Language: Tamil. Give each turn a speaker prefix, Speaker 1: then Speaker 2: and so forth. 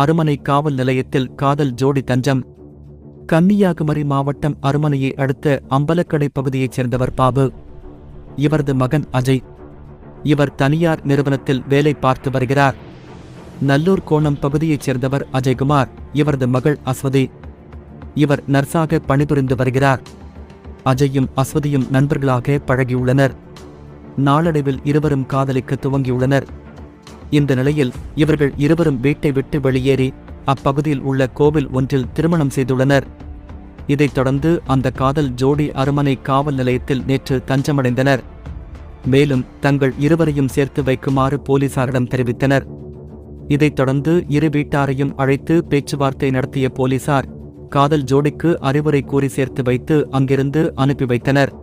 Speaker 1: அருமனை காவல் நிலையத்தில் காதல் ஜோடி தஞ்சம். கன்னியாகுமரி மாவட்டம் அருமனையை அடுத்த அம்பலக்கடை பகுதியைச் சேர்ந்தவர் பாபு. இவரது மகன் அஜய். இவர் தனியார் நிறுவனத்தில் வேலை பார்த்து வருகிறார். நல்லூர் கோணம் பகுதியைச் சேர்ந்தவர் அஜய்குமார் இவரது மகள் அஸ்வதி. இவர் நர்ஸாக பணிபுரிந்து வருகிறார். அஜயும் அஸ்வதியும் நண்பர்களாக பழகியுள்ளனர். நாளடைவில் இருவரும் காதலிக்க துவங்கியுள்ளனர். இந்த நிலையில் இவர்கள் இருவரும் வீட்டை விட்டு வெளியேறி அப்பகுதியில் உள்ள கோவில் ஒன்றில் திருமணம் செய்துள்ளனர். இதைத் தொடர்ந்து அந்த காதல் ஜோடி அருமனை காவல் நிலையத்தில் நேற்று தஞ்சமடைந்தனர். மேலும் தங்கள் இருவரையும் சேர்த்து வைக்குமாறு போலீசாரிடம் தெரிவித்தனர். இதைத் தொடர்ந்து இரு வீட்டாரையும் அழைத்து பேச்சுவார்த்தை நடத்திய போலீசார் காதல் ஜோடிக்கு அறிவுரை கூறி சேர்த்து வைத்து அங்கிருந்து அனுப்பி வைத்தனர்.